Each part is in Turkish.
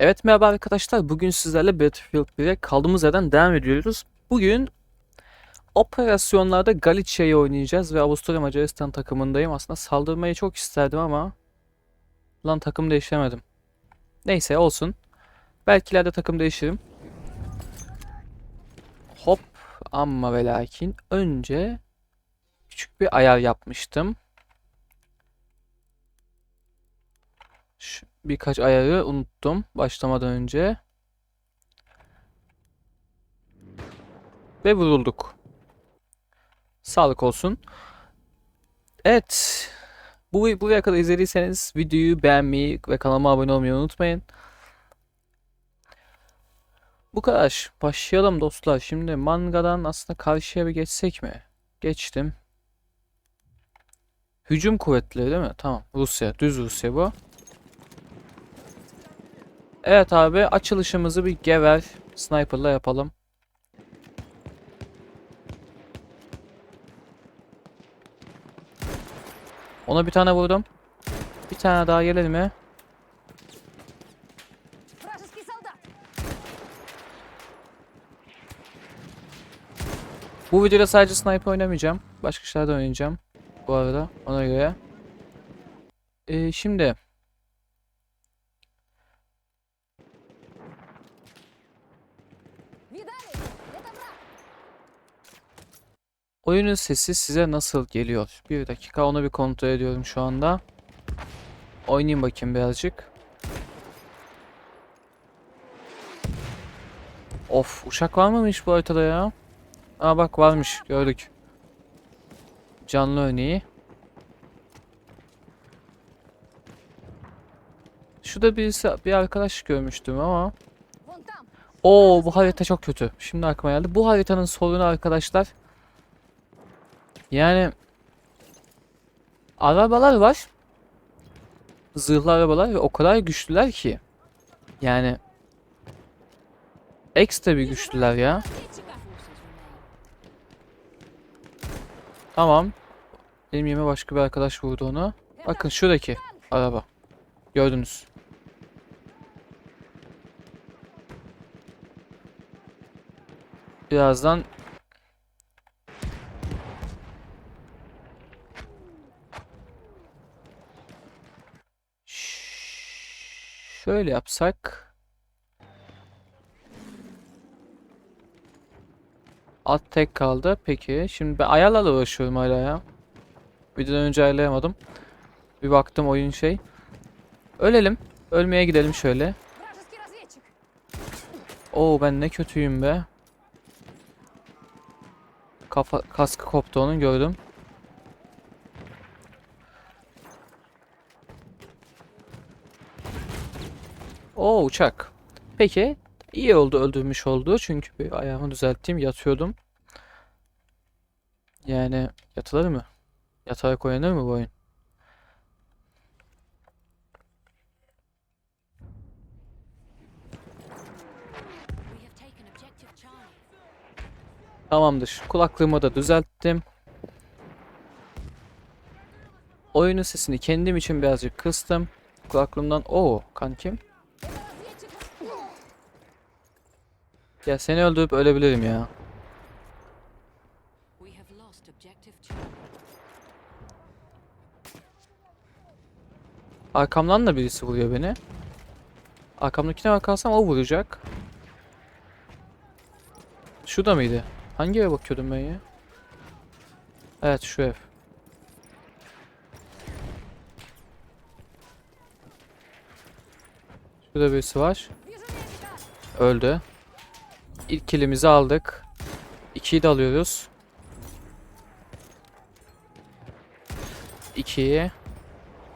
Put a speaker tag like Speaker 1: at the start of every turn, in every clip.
Speaker 1: Evet merhaba arkadaşlar. Bugün sizlerle Battlefield 1'e kaldığımız yerden devam ediyoruz. Bugün operasyonlarda Galicia'yı oynayacağız ve Avusturya Macaristan takımındayım. Aslında saldırmayı çok isterdim ama lan takım değiştiremedim. Neyse olsun. Belki ileride takım değişirim. Hop amma ve lakin önce küçük bir ayar yapmıştım. Şu birkaç ayarı unuttum başlamadan önce. Ve vurulduk. Sağlık olsun. Evet. Bu buraya kadar izlediyseniz videoyu beğenmeyi ve kanalıma abone olmayı unutmayın. Bu kadar. Başlayalım dostlar. Şimdi mangadan aslında karşıya bir geçsek mi? Geçtim. Hücum kuvvetleri değil mi? Tamam. Rusya. Düz Rusya bu. Evet abi açılışımızı bir gever sniper'la yapalım. Ona bir tane vurdum. Bir tane daha gelir mi? Bu videoda sadece sniper oynamayacağım. Başka şeyler de oynayacağım. Bu arada ona göre. Ee, şimdi Oyunun sesi size nasıl geliyor? Bir dakika onu bir kontrol ediyorum şu anda. Oynayayım bakayım birazcık. Of uçak var mıymış bu haritada ya? Aa bak varmış gördük. Canlı örneği. Şurada birisi bir arkadaş görmüştüm ama. Oo bu harita çok kötü. Şimdi aklıma geldi. Bu haritanın sorunu arkadaşlar yani arabalar var. Zırhlı arabalar ve o kadar güçlüler ki. Yani ekstra bir güçlüler ya. Tamam. Benim yeme başka bir arkadaş vurdu onu. Bakın şuradaki araba. Gördünüz. Birazdan Şöyle yapsak. At tek kaldı. Peki. Şimdi ben Ayala'la uğraşıyorum hala ya. Birden önce ayarlayamadım. Bir baktım oyun şey. Ölelim. Ölmeye gidelim şöyle. Oo ben ne kötüyüm be. Kafa, kaskı koptu onun gördüm. Oo uçak. Peki iyi oldu öldürmüş oldu çünkü bir ayağımı düzelttim yatıyordum. Yani yatılır mı? Yatarak oynanır mı bu oyun? Tamamdır. Kulaklığımı da düzelttim. Oyunun sesini kendim için birazcık kıstım. Kulaklığımdan o kankim. Ya seni öldürüp ölebilirim ya. Arkamdan da birisi vuruyor beni. Arkamdakine bakarsam o vuracak. Şu da mıydı? Hangi eve bakıyordum ben ya? Evet şu ev. Şurada birisi var. Öldü. İlk kilimizi aldık. İkiyi de alıyoruz. İkiyi.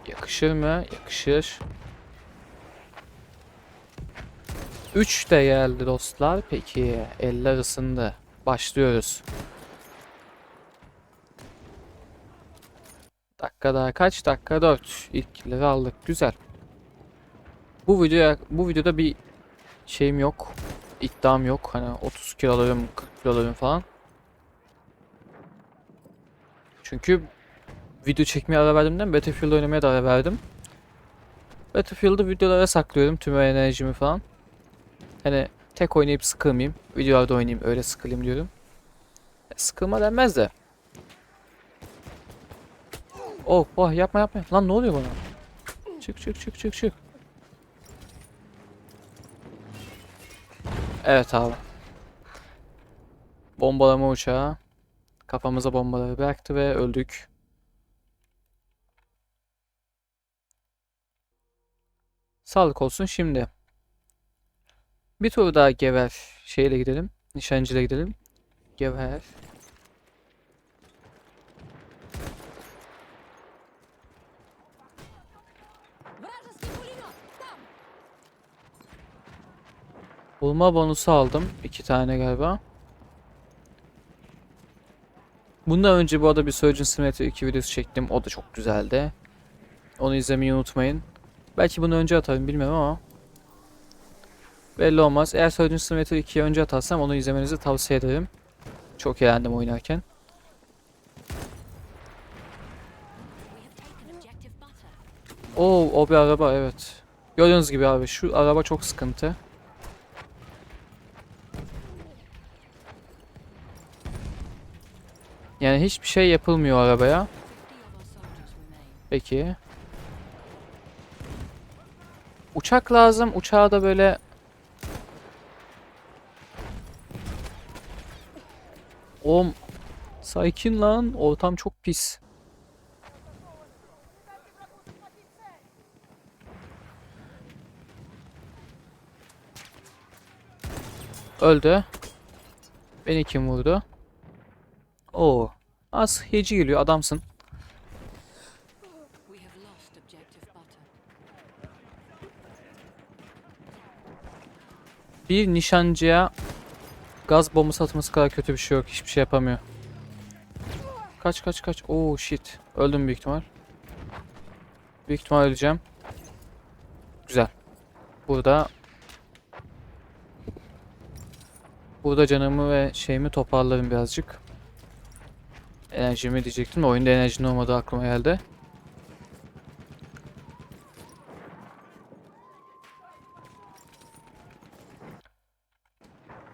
Speaker 1: Yakışır mı? Yakışır. Üç de geldi dostlar. Peki eller ısındı. Başlıyoruz. Dakika daha kaç? Dakika 4. İlk killeri aldık. Güzel. Bu videoya bu videoda bir şeyim yok. İddiam yok. Hani 30 kilo alırım, 40 kilo alırım falan. Çünkü video çekmeye ara verdiğimden Battlefield oynamaya da ara verdim. Battlefield'ı videolara saklıyorum tüm enerjimi falan. Hani tek oynayıp sıkılmayayım. Videolarda oynayayım öyle sıkılayım diyorum. E, sıkılma denmez de. Oh oh yapma yapma. Lan ne oluyor bana? Çık çık çık çık çık. Evet abi. Bombalama uçağı. Kafamıza bombaları bıraktı ve öldük. Sağlık olsun şimdi. Bir tur daha gever şeyle gidelim. Nişancıyla gidelim. Gever. Bulma bonusu aldım. iki tane galiba. Bundan önce bu arada bir Surgeon Simulator 2 videosu çektim. O da çok güzeldi. Onu izlemeyi unutmayın. Belki bunu önce atarım bilmiyorum ama. Belli olmaz. Eğer Surgeon Simulator 2'yi önce atarsam onu izlemenizi tavsiye ederim. Çok eğlendim oynarken. Oo, o bir araba evet. Gördüğünüz gibi abi şu araba çok sıkıntı. Yani hiçbir şey yapılmıyor arabaya.
Speaker 2: 50 of our soldiers remain.
Speaker 1: Peki. Uçak lazım. Uçağa da böyle Oğlum sakin lan. Ortam çok pis. Öldü. Beni kim vurdu? Oo. Az heci geliyor adamsın. Bir nişancıya gaz bombası atması kadar kötü bir şey yok. Hiçbir şey yapamıyor. Kaç kaç kaç. Oo shit. Öldüm büyük ihtimal. Büyük ihtimal öleceğim. Güzel. Burada Burada canımı ve şeyimi toparlarım birazcık. Enerjimi diyecektim oyunda enerjinin olmadığı aklıma geldi.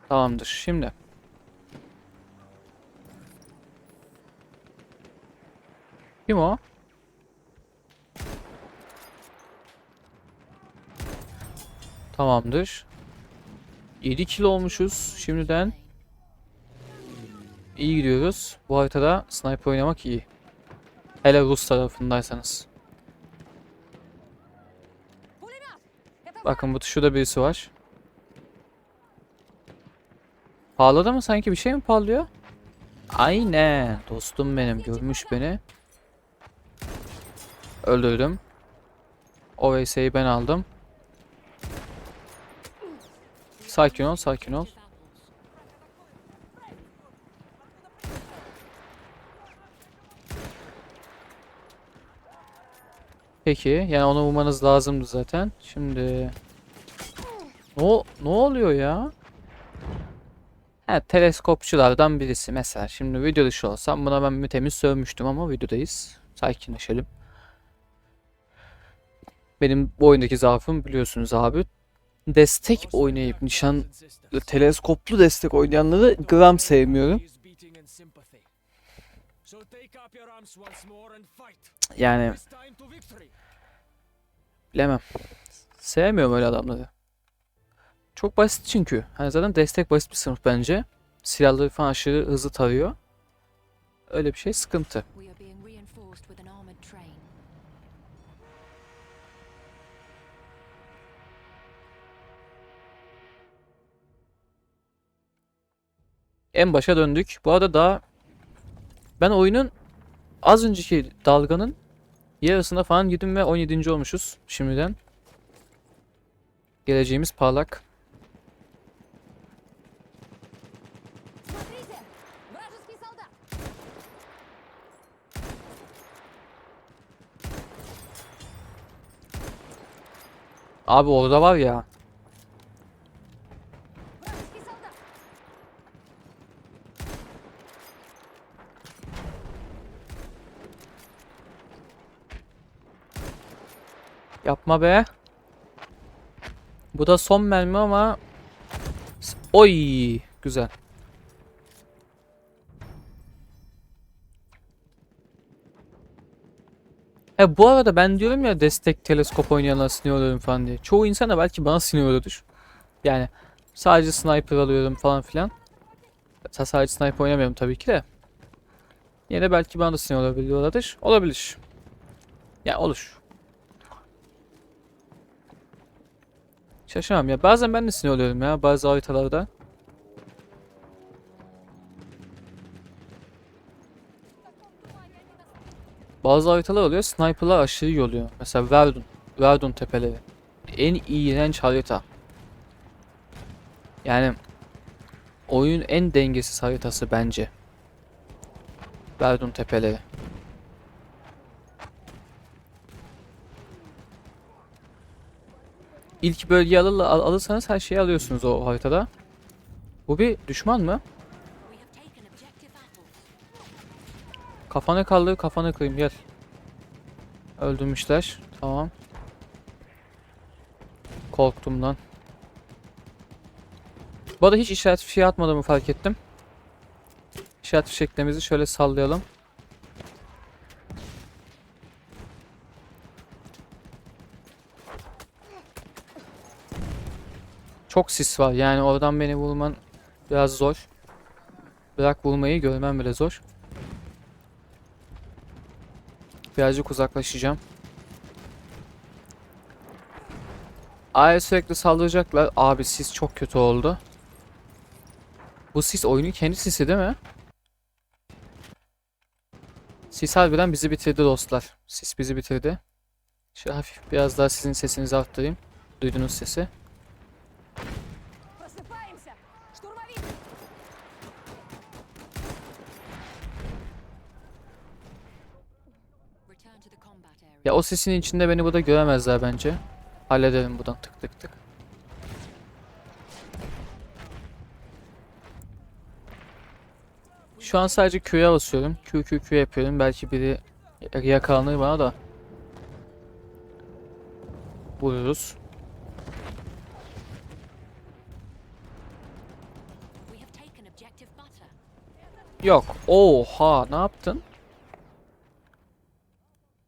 Speaker 1: Tamamdır. Şimdi. Kim o? Tamamdır. 7 kilo olmuşuz şimdiden. İyi gidiyoruz. Bu haritada sniper oynamak iyi. Hele Rus tarafındaysanız. Bakın bu şurada birisi var. Parladı mı sanki bir şey mi parlıyor? Aynen. Dostum benim görmüş beni. Öldürdüm. O VS'yi ben aldım. Sakin ol, sakin ol. Peki, yani onu vurmanız lazımdı zaten. Şimdi ne o- ne oluyor ya? Ha, teleskopçulardan birisi mesela. Şimdi video dışı olsam buna ben mütemiz sövmüştüm ama videodayız. Sakinleşelim. Benim bu oyundaki zaafım biliyorsunuz abi. Destek oynayıp nişan teleskoplu destek oynayanları gram sevmiyorum. Yani bilemem. Sevmiyorum öyle adamları. Çok basit çünkü. Hani zaten destek basit bir sınıf bence. Silahları falan aşırı hızlı tarıyor. Öyle bir şey sıkıntı.
Speaker 2: We are being reinforced with an armored train.
Speaker 1: En başa döndük. Bu arada daha ben oyunun az önceki dalganın yarısına falan girdim ve 17. olmuşuz şimdiden. Geleceğimiz parlak. Abi orada var ya. Yapma be. Bu da son mermi ama Oy, güzel. E bu arada ben diyorum ya destek teleskop oynayanlar sinir oluyorum falan diye. Çoğu insan da belki bana sinir oluyordur. Yani sadece sniper alıyorum falan filan. Sa- Sadece sniper oynamıyorum tabii ki de. Yine de belki bana da sinir olabiliyorlardır. Olabilir. Ya olur. Şaşırmam ya. Bazen ben de sinir oluyorum ya bazı haritalarda. Bazı haritalar oluyor. Sniper'lar aşırı iyi oluyor. Mesela Verdun. Verdun tepeleri. En iğrenç harita. Yani oyun en dengesiz haritası bence. Verdun tepeleri. İlk bölgeyi alır, al- alırsanız her şeyi alıyorsunuz o haritada. Bu bir düşman mı? Kafana kaldır, kafana kırayım gel. Öldürmüşler. Tamam. Korktum lan. Bu arada hiç işaret fişeği atmadığımı fark ettim. İşaret fişeklerimizi şöyle sallayalım. Çok sis var yani oradan beni vurman biraz zor. Bırak vurmayı görmem bile zor. Birazcık uzaklaşacağım. A'ya sürekli saldıracaklar. Abi sis çok kötü oldu. Bu sis oyunun kendi sisi değil mi? Sis harbiden bizi bitirdi dostlar. Sis bizi bitirdi. Şöyle hafif biraz daha sizin sesinizi arttırayım. Duydunuz sesi. Ya o sesin içinde beni burada göremezler bence. Hallederim buradan tık tık tık. Şu an sadece Q'ya basıyorum. Q Q Q yapıyorum. Belki biri yakalanır bana da. Vururuz. Yok. Oha ne yaptın?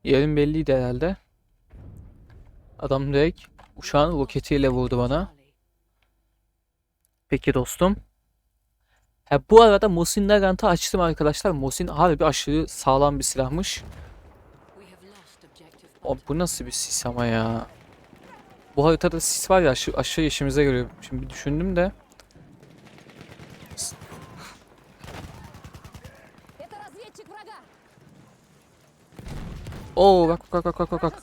Speaker 1: Yerin belliydi herhalde. Adam direkt uçağın roketiyle vurdu bana. Peki dostum. Ha, bu arada Mosin Nagant'ı açtım arkadaşlar. Mosin harbi aşırı sağlam bir silahmış. O, bu nasıl bir sis ama ya. Bu haritada sis var ya aşırı, aşırı işimize geliyor. Şimdi düşündüm de. Oo bak bak bak bak bak bak.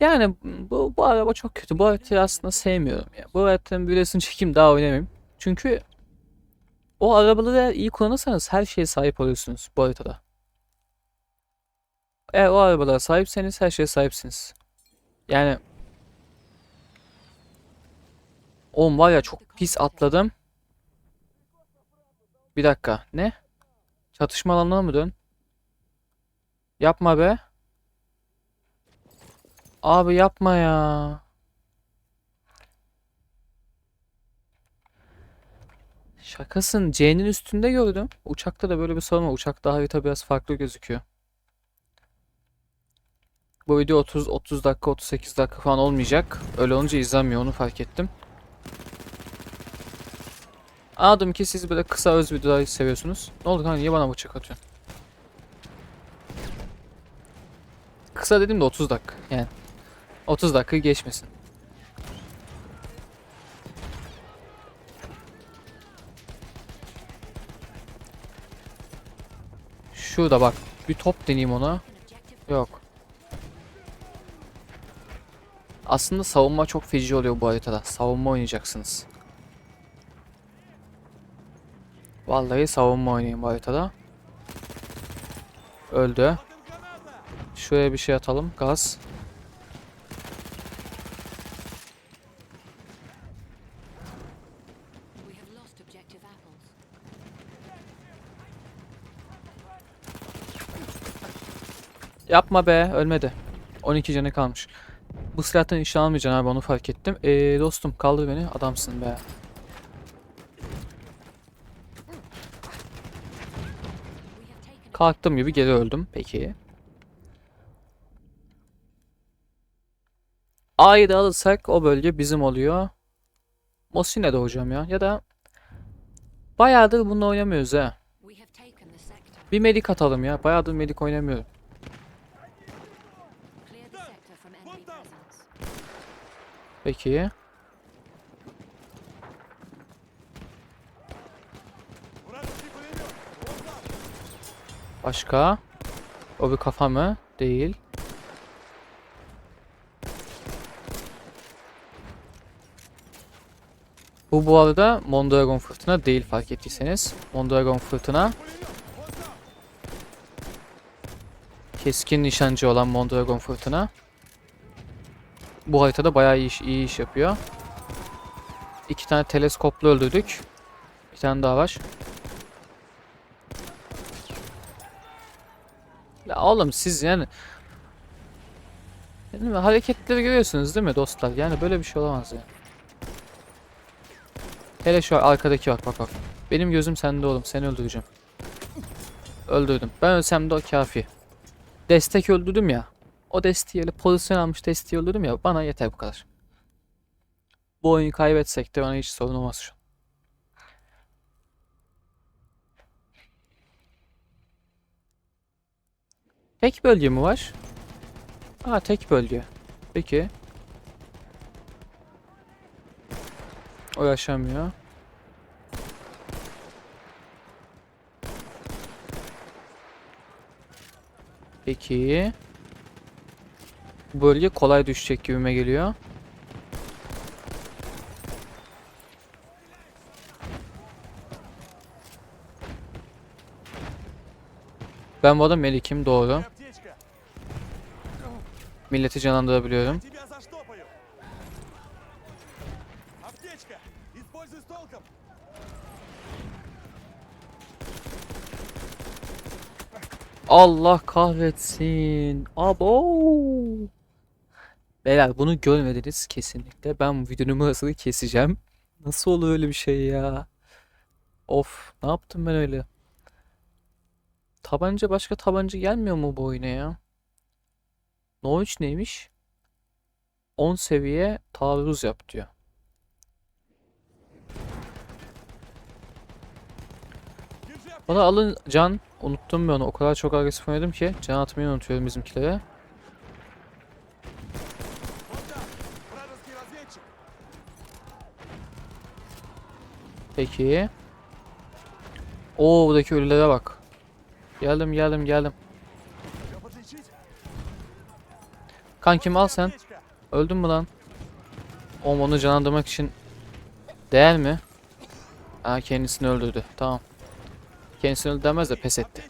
Speaker 1: Yani bu, bu araba çok kötü. Bu haritayı aslında sevmiyorum ya. Bu haritanın büyülesini çekeyim daha oynamayayım. Çünkü o arabaları eğer iyi kullanırsanız her şeye sahip oluyorsunuz bu haritada. Eğer o arabalara sahipseniz her şeye sahipsiniz. Yani Oğlum var ya çok pis atladım. Bir dakika. Ne? Çatışma alanına mı dön? Yapma be. Abi yapma ya. Şakasın. C'nin üstünde gördüm. Uçakta da böyle bir sorun var. Uçakta harita biraz farklı gözüküyor. Bu video 30 30 dakika 38 dakika falan olmayacak. Öyle olunca izlenmiyor onu fark ettim. Anladım ki siz böyle kısa öz videoları seviyorsunuz. Ne oldu kanka niye bana bıçak atıyorsun? Kısa dedim de 30 dakika yani. 30 dakika geçmesin. Şurada bak. Bir top deneyeyim ona. Yok. Aslında savunma çok feci oluyor bu haritada. Savunma oynayacaksınız. Vallahi savunma oynayın bu haritada. Öldü. Şuraya bir şey atalım. Gaz. Yapma be ölmedi. 12 canı kalmış. Bu silahtan nişan almayacaksın abi onu fark ettim. Ee, dostum kaldır beni adamsın be. Kalktığım gibi geri öldüm. Peki. A'yı da alırsak o bölge bizim oluyor. Mosine de hocam ya. Ya da bayağıdır bununla oynamıyoruz ha. Bir medik atalım ya. Bayağıdır medik oynamıyorum. Peki. Başka? O bir kafa mı? Değil. Bu bu arada Mondragon fırtına değil fark ettiyseniz. Mondragon fırtına keskin nişancı olan Mondragon fırtına. Bu haritada bayağı iyi iş, iyi iş yapıyor. İki tane teleskoplu öldürdük. Bir tane daha var. Ya oğlum siz yani yani hareketleri görüyorsunuz değil mi dostlar? Yani böyle bir şey olamaz ya. Hele şu arkadaki bak bak bak. Benim gözüm sende oğlum. Seni öldüreceğim. Öldürdüm. Ben ölsem de o kafi. Destek öldürdüm ya. O desteği öyle pozisyon almış desteği öldürdüm ya. Bana yeter bu kadar. Bu oyunu kaybetsek de bana hiç sorun olmaz şu an. Tek bölge mi var? Aa tek bölge. Peki. O yaşamıyor. Peki. Bu bölge kolay düşecek gibime geliyor. Ben bu adam melikim doğru. Milleti canlandırabiliyorum. Allah kahretsin. Abo. Beyler bunu görmediniz kesinlikle. Ben videonun arasını keseceğim. Nasıl olur öyle bir şey ya? Of ne yaptım ben öyle? Tabanca başka tabanca gelmiyor mu bu oyuna ya? No 3 neymiş? 10 seviye taarruz yap diyor. Bana alın can. Unuttum ben onu. O kadar çok agresif oynadım ki. Can atmayı unutuyorum bizimkilere. Peki. Oo buradaki ölülere bak. Geldim geldim geldim. Kankim al sen. Öldün mü lan? Oğlum onu canlandırmak için değer mi? Ha kendisini öldürdü. Tamam. Kendisini öldü demez de pes etti.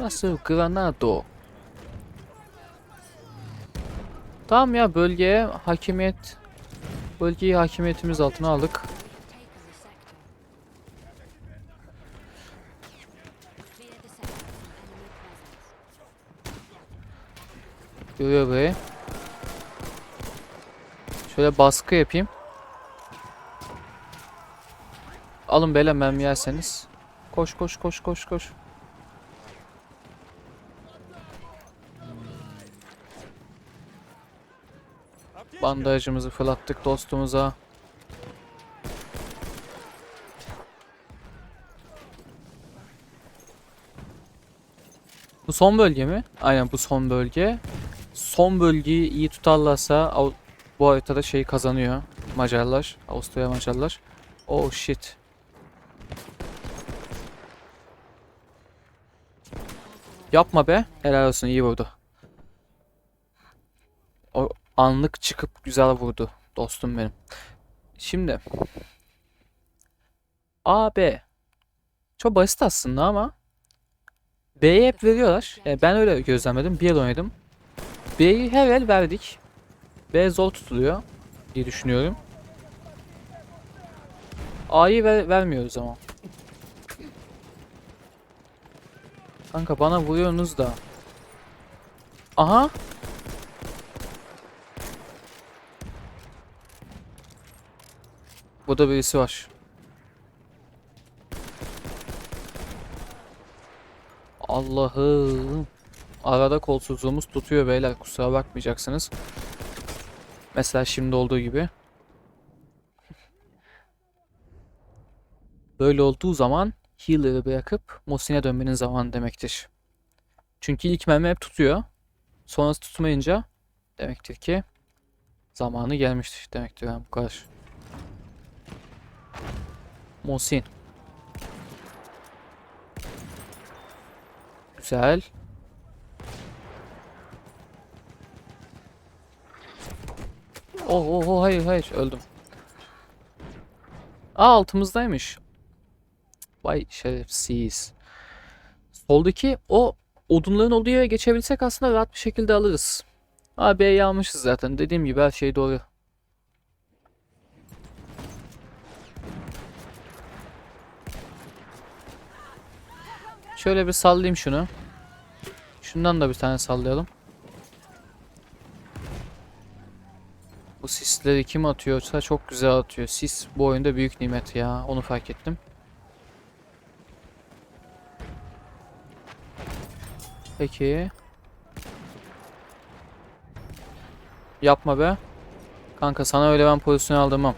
Speaker 1: Nasıl Granado? Tamam ya bölgeye hakimiyet bölgeyi hakimiyetimiz altına aldık. Görüyor burayı. Şöyle baskı yapayım. Alın beyler mermi yerseniz. Koş koş koş koş koş. Bandajımızı fırlattık dostumuza. Bu son bölge mi? Aynen bu son bölge. Son bölgeyi iyi tutarlarsa bu haritada şey kazanıyor. Macarlar. Avusturya Macarlar. Oh shit. Yapma be. Helal olsun iyi vurdu. Anlık çıkıp güzel vurdu dostum benim. Şimdi A B çok basit aslında ama B'ye hep veriyorlar. Yani ben öyle gözlemledim. Bir yıl oynadım. B'yi her el verdik. B zor tutuluyor diye düşünüyorum. A'yı ver, vermiyoruz ama. Kanka bana vuruyorsunuz da. Aha. Burada birisi var. Allah'ım. Arada kolsuzluğumuz tutuyor beyler kusura bakmayacaksınız. Mesela şimdi olduğu gibi. Böyle olduğu zaman healer'ı bırakıp Mosin'e dönmenin zamanı demektir. Çünkü ilk mermi hep tutuyor. Sonrası tutmayınca demektir ki zamanı gelmiştir demektir yani bu kadar. Mosin. Güzel. Oh oh oh hayır hayır öldüm. Aa altımızdaymış. Vay şerefsiz. Soldaki o odunların olduğu yere geçebilsek aslında rahat bir şekilde alırız. Aa B'yi almışız zaten. Dediğim gibi her şey doğru. Şöyle bir sallayayım şunu. Şundan da bir tane sallayalım. Bu sisleri kim atıyorsa çok güzel atıyor. Sis bu oyunda büyük nimet ya. Onu fark ettim. Peki. Yapma be. Kanka sana öyle ben pozisyon aldırmam.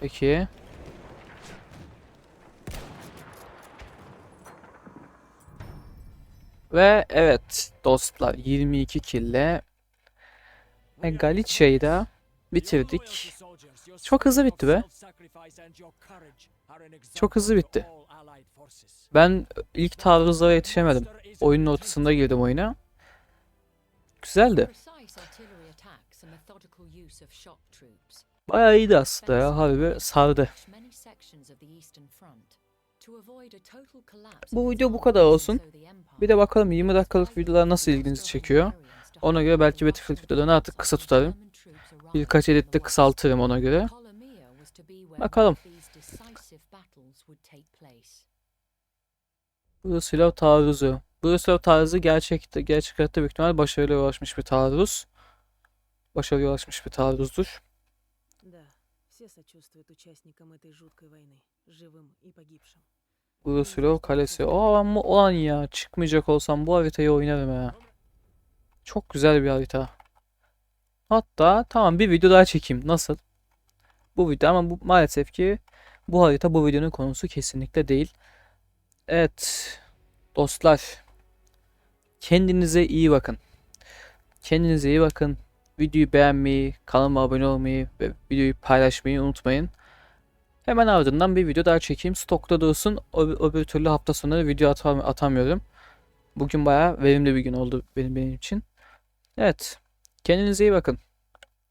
Speaker 1: Peki. Ve evet dostlar 22 kille ve Galicia'yı da bitirdik. Çok hızlı bitti be. Çok hızlı bitti. Ben ilk taarruzlara yetişemedim. Oyunun ortasında girdim oyuna. Güzeldi. Bayağı iyiydi aslında ya. Harbi sardı. Bu video bu kadar olsun. Bir de bakalım 20 dakikalık videolar nasıl ilginizi çekiyor. Ona göre belki Battlefield videolarını artık kısa tutarım. Birkaç editte kısaltırım ona göre. Bakalım. Brusilov taarruzu. Brusilov taarruzu gerçekte gerçek hayatta büyük ihtimal başarıyla ulaşmış bir taarruz. Başarıya ulaşmış bir taarruzdur.
Speaker 3: Да, все сочувствуют участникам этой жуткой войны, живым и погибшим.
Speaker 1: Brusilov kalesi. O ama olan ya. Çıkmayacak olsam bu haritayı oynarım ya. Çok güzel bir harita. Hatta tamam bir video daha çekeyim. Nasıl? Bu video ama bu maalesef ki bu harita bu videonun konusu kesinlikle değil. Evet. Dostlar. Kendinize iyi bakın. Kendinize iyi bakın. Videoyu beğenmeyi, kanalıma abone olmayı ve videoyu paylaşmayı unutmayın. Hemen ardından bir video daha çekeyim. Stokta dursun. Öbür, türlü hafta sonları video atam atamıyorum. Bugün bayağı verimli bir gün oldu benim benim için. Evet. Kendinize iyi bakın.